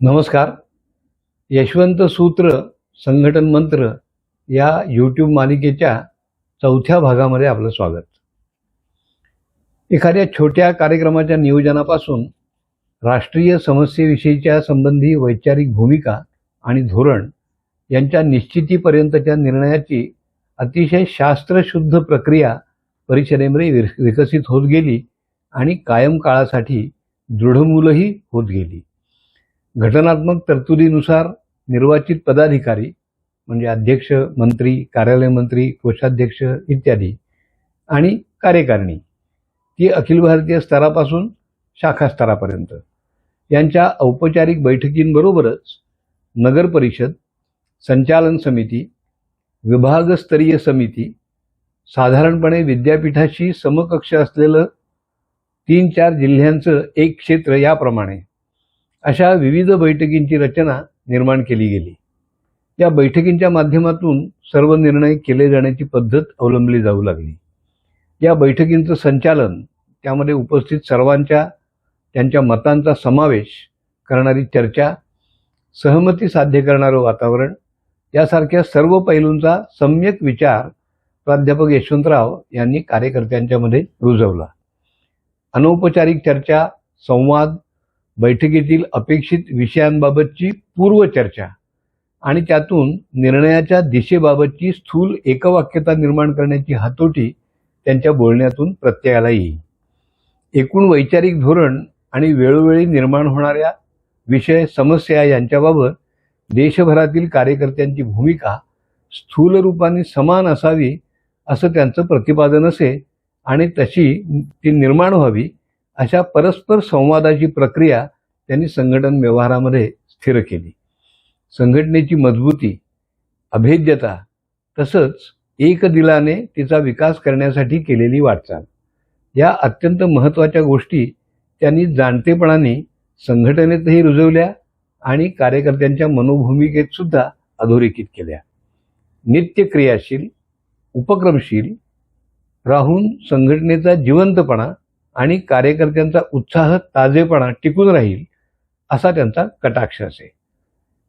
नमस्कार. यशवंत सूत्र संघटन मंत्र या यूट्यूब मालिकेच्या चौथ्या भागामध्ये आपलं स्वागत. एखाद्या छोट्या कार्यक्रमाच्या नियोजनापासून राष्ट्रीय समस्येविषयीच्या संबंधी वैचारिक भूमिका आणि धोरण यांच्या निश्चितीपर्यंतच्या निर्णयाची अतिशय शास्त्रशुद्ध प्रक्रिया परिषदेमध्ये विकसित होत गेली आणि कायम काळासाठी दृढमूलही होत गेली. घटनात्मक तरतुदीनुसार निर्वाचित पदाधिकारी म्हणजे अध्यक्ष मंत्री कार्यालय मंत्री कोषाध्यक्ष इत्यादी आणि कार्यकारिणी ती अखिल भारतीय स्तरापासून शाखा स्तरापर्यंत. यांच्या औपचारिक बैठकींबरोबरच नगर परिषद संचालन समिती विभागस्तरीय समिती साधारणपणे विद्यापीठाशी समकक्ष असलेलं तीन चार जिल्ह्यांचं एक क्षेत्र याप्रमाणे अशा विविध बैठकींची रचना निर्माण केली गेली. या बैठकींच्या माध्यमातून सर्व निर्णय केले जाण्याची पद्धत अवलंबली जाऊ लागली. या बैठकींचं संचालन त्यामध्ये उपस्थित सर्वांच्या त्यांच्या मतांचा समावेश करणारी चर्चा सहमती साध्य करणारं वातावरण यासारख्या सर्व पैलूंचा सम्यक विचार प्राध्यापक यशवंतराव यांनी कार्यकर्त्यांच्यामध्ये रुजवला. अनौपचारिक चर्चा संवाद बैठकीतील अपेक्षित विषयांबाबतची पूर्वचर्चा आणि त्यातून निर्णयाच्या दिशेबाबतची स्थूल एकवाक्यता निर्माण करण्याची हातोटी त्यांच्या बोलण्यातून प्रत्ययाला येईल. एकूण वैचारिक धोरण आणि वेळोवेळी निर्माण होणाऱ्या विषय समस्या यांच्याबाबत देशभरातील कार्यकर्त्यांची भूमिका स्थूल रूपाने समान असावी असं त्यांचं प्रतिपादन असे आणि तशी ती निर्माण व्हावी अशा परस्पर संवादाची प्रक्रिया त्यांनी संघटन व्यवहारामध्ये स्थिर केली. संघटनेची मजबूती अभेद्यता तसंच एक दिलाने तिचा विकास करण्यासाठी केलेली वाटचाल. या अत्यंत महत्त्वाच्या गोष्टी त्यांनी जाणतेपणाने संघटनेतही रुजवल्या आणि कार्यकर्त्यांच्या मनोभूमिकेत सुद्धा अधोरेखित केल्या. नित्य क्रियाशील उपक्रमशील राहून संघटनेचा जिवंतपणा आणि कार्यकर्त्यांचा उत्साह ताजेपणा टिकून राहील असा त्यांचा कटाक्ष असे.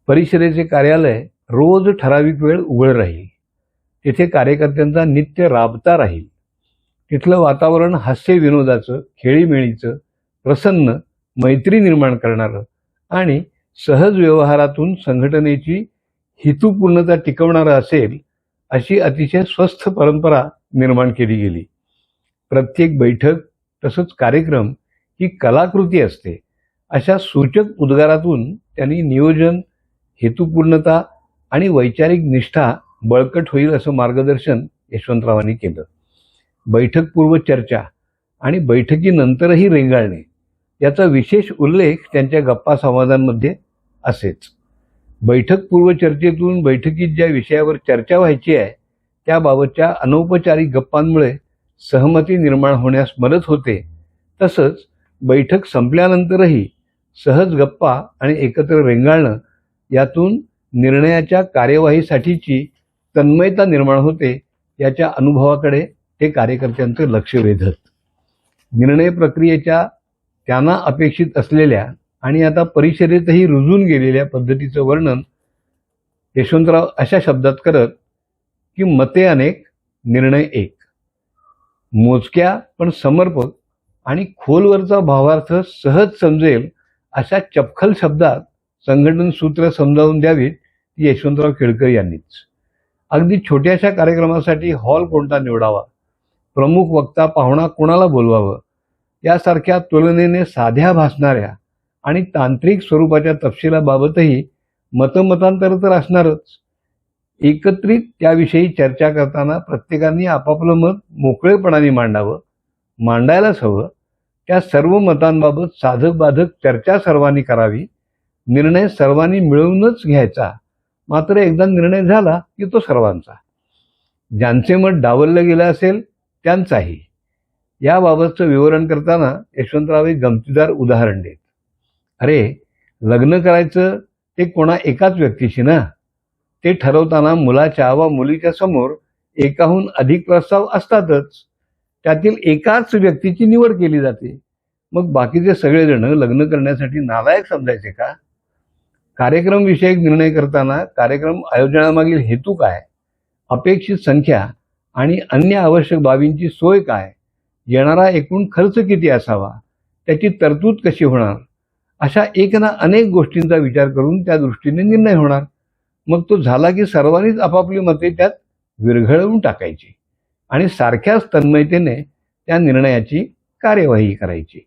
परिषदेचे कार्यालय रोज ठराविक वेळ उघड राहील. तिथे कार्यकर्त्यांचा नित्य राबता राहील. तिथलं वातावरण हास्य विनोदाचं खेळीमेळीचं प्रसन्न मैत्री निर्माण करणारं आणि सहज व्यवहारातून संघटनेची हेतुपूर्णता टिकवणारं असेल अशी अतिशय स्वस्थ परंपरा निर्माण केली गेली. प्रत्येक बैठक तसंच कार्यक्रम ही कलाकृती असते. अशा सूचक उद्गारातून त्यांनी नियोजन हेतुपूर्णता आणि वैचारिक निष्ठा बळकट होईल असं मार्गदर्शन यशवंतरावांनी केलं. बैठकपूर्व चर्चा आणि बैठकीनंतरही रेंगाळणे याचा विशेष उल्लेख त्यांच्या गप्पा संवादांमध्ये असेच. बैठकपूर्व चर्चेतून बैठकीत ज्या विषयावर चर्चा व्हायची आहे त्याबाबतच्या अनौपचारिक गप्पांमुळे सहमती निर्माण होण्यास मदत होते. तसंच बैठक संपल्यानंतरही सहज गप्पा आणि एकत्र रेंगाळणं यातून निर्णयाच्या कार्यवाहीसाठीची तन्मयता निर्माण होते याच्या अनुभवाकडे ते कार्यकर्त्यांचं लक्ष वेधत. निर्णय प्रक्रियेच्या त्यांना अपेक्षित असलेल्या आणि आता परिषदेतही रुजून गेलेल्या पद्धतीचं वर्णन यशवंतराव अशा शब्दात करत की मते अनेक निर्णय एक. मोजक्या पण समर्पक आणि खोलवरचा भावार्थ सहज समजेल अशा चपखल शब्दात संघटन सूत्र समजावून द्यावीत ती यशवंतराव केळकर यांनीच. अगदी छोट्याशा कार्यक्रमासाठी हॉल कोणता निवडावा? प्रमुख वक्ता पाहुणा कोणाला बोलवावं? यासारख्या तुलनेने साध्या भासणाऱ्या आणि तांत्रिक स्वरूपाच्या तपशिलाबाबतही मतमतांतर तर असणारच. एकत्रित त्याविषयी चर्चा करताना प्रत्येकाने आपापलं मत मोकळेपणाने मांडावं मांडायलाच हवं. त्या सर्व मतांबाबत साधक बाधक चर्चा सर्वांनी करावी. निर्णय सर्वांनी मिळवूनच घ्यायचा. मात्र एकदा निर्णय झाला की तो सर्वांचा. ज्यांचे मत डावललं गेलं असेल त्यांचाही. याबाबतचं विवरण करताना यशवंतराव गमतीदार उदाहरण देत. अरे लग्न करायचं ते कोणा एकाच व्यक्तीशी ना? ते ठरवताना मुलाच्या वा मुलीच्या समोर एकाहून अधिक प्रस्ताव असतातच. त्यातील एकाच व्यक्तीची निवड केली जाते. मग बाकीचे सगळेजण लग्न करण्यासाठी नालायक समजायचे का? कार्यक्रम विषयक निर्णय करताना कार्यक्रम आयोजनामागील हेतू काय? अपेक्षित संख्या आणि अन्य आवश्यक बाबींची सोय काय? येणारा एकूण खर्च किती असावा? त्याची तरतूद कशी होणार? अशा एक ना अनेक गोष्टींचा विचार करून त्या दृष्टीने निर्णय होणार. मग तो झाला की सर्वांनीच आपापली मते त्यात विरघळवून टाकायची आणि सारख्याच तन्मयतेने त्या निर्णयाची कार्यवाही करायची.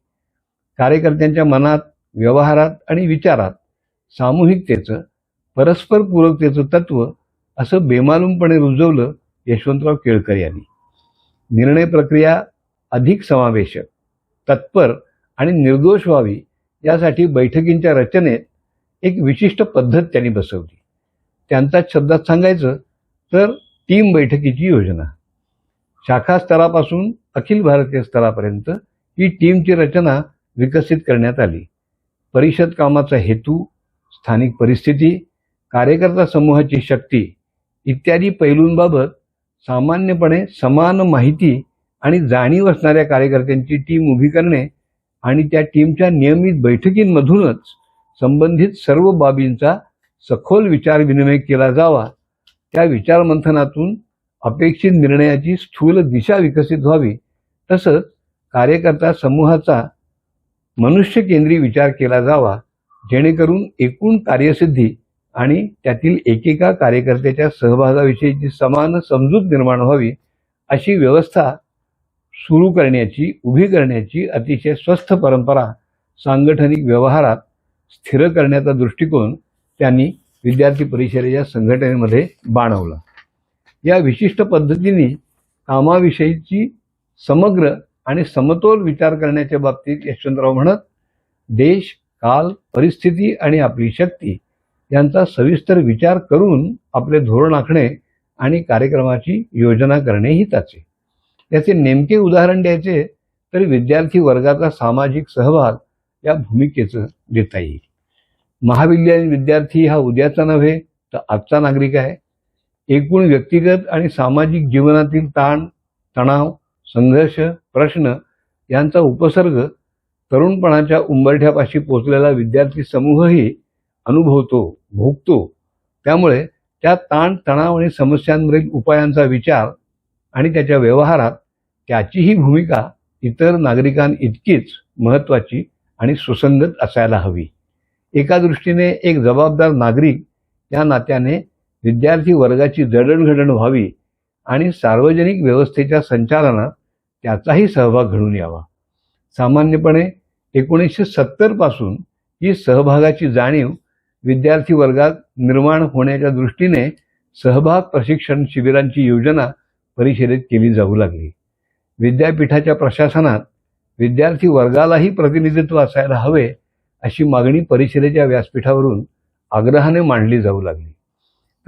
कार्यकर्त्यांच्या मनात व्यवहारात आणि विचारात सामूहिकतेचं परस्पर पूरकतेचं तत्व असं बेमालूमपणे रुजवलं यशवंतराव केळकर यांनी. निर्णय प्रक्रिया अधिक समावेशक तत्पर आणि निर्दोष व्हावी यासाठी बैठकींच्या रचनेत एक विशिष्ट पद्धत त्यांनी बसवली. त्यांच्याच शब्दात सांगायचं तर टीम बैठकीची योजना. शाखा स्तरापासून अखिल भारतीय स्तरापर्यंत ही टीमची रचना विकसित करण्यात आली. परिषद कामाचा हेतू स्थानिक परिस्थिती कार्यकर्ता समूहाची शक्ती इत्यादी पैलूंबाबत सामान्यपणे समान माहिती आणि जाणीव असणाऱ्या कार्यकर्त्यांची टीम उभी करणे आणि त्या टीमच्या नियमित बैठकींमधूनच संबंधित सर्व बाबींचा सखोल विचार विनिमय केला जावा. त्या विचारमंथनातून अपेक्षित निर्णयाची स्थूल दिशा विकसित व्हावी. तसंच कार्यकर्ता समूहाचा मनुष्यकेंद्री विचार केला जावा. जेणेकरून एकूण कार्यसिद्धी आणि त्यातील एकेका कार्यकर्त्याच्या सहभागाविषयीची समान समजूत निर्माण व्हावी अशी व्यवस्था सुरू करण्याची उभी करण्याची अतिशय स्वस्थ परंपरा सांगठनिक व्यवहारात स्थिर करण्याचा दृष्टिकोन त्यांनी विद्यार्थी परिषदेच्या संघटनेमध्ये बाणवला. या विशिष्ट पद्धतीने कामाविषयीची समग्र आणि समतोल विचार करण्याच्या बाबतीत यशवंतराव म्हणत देश काल परिस्थिती आणि आपली शक्ती यांचा सविस्तर विचार करून आपले धोरण आखणे आणि कार्यक्रमाची योजना करणे हिताचे. याचे नेमके उदाहरण द्यायचे तर विद्यार्थी वर्गाचा सामाजिक सहभाग या भूमिकेचं देता येईल. महाविद्यालयीन विद्यार्थी हा उद्याचा नव्हे तर आजचा नागरिक आहे. एकूण व्यक्तिगत आणि सामाजिक जीवनातील ताण तणाव संघर्ष प्रश्न यांचा उपसर्ग तरुणपणाच्या उंबरठ्यापाशी पोचलेला विद्यार्थी समूहही अनुभवतो भोगतो. त्यामुळे त्या ताण तणाव आणि समस्यांवरील उपायांचा विचार आणि त्याच्या व्यवहारात त्याचीही भूमिका इतर नागरिकांइतकीच महत्त्वाची आणि सुसंगत असायला हवी. एका दृष्टीने एक जबाबदार नागरिक या नात्याने विद्यार्थी वर्गाची जडणघडण व्हावी आणि सार्वजनिक व्यवस्थेच्या संचालनात त्याचाही सहभाग घडून यावा. सामान्यपणे एकोणीसशे सत्तरपासून ही सहभागाची जाणीव विद्यार्थी वर्गात निर्माण होण्याच्या दृष्टीने सहभाग प्रशिक्षण शिबिरांची योजना परिषदेत केली जाऊ लागली. विद्यापीठाच्या प्रशासनात विद्यार्थी वर्गालाही प्रतिनिधित्व असायला हवे अशी मागणी परिषदेच्या व्यासपीठावरून आग्रहाने मांडली जाऊ लागली.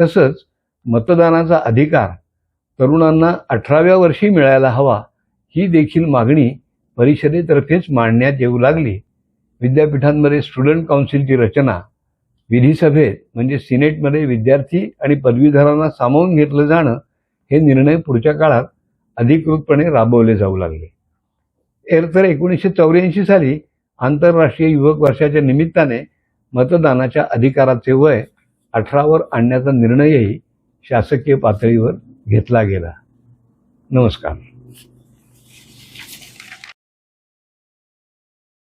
तसंच मतदानाचा अधिकार तरुणांना अठराव्या वर्षी मिळायला हवा ही देखील मागणी परिषदेतर्फेच मांडण्यात येऊ लागली. विद्यापीठांमध्ये स्टुडंट काउन्सिलची रचना विधिसभेत म्हणजे सिनेटमध्ये विद्यार्थी आणि पदवीधरांना सामावून घेतलं जाणं हे निर्णय पुढच्या काळात अधिकृतपणे राबवले जाऊ लागले. एर तर एकोणीसशे चौऱ्याऐंशी साली आंतरराष्ट्रीय युवक वर्षाच्या निमित्ताने मतदानाच्या अधिकाराचे वय अठरावर आणण्याचा निर्णयही शासकीय पातळीवर घेतला गेला. नमस्कार.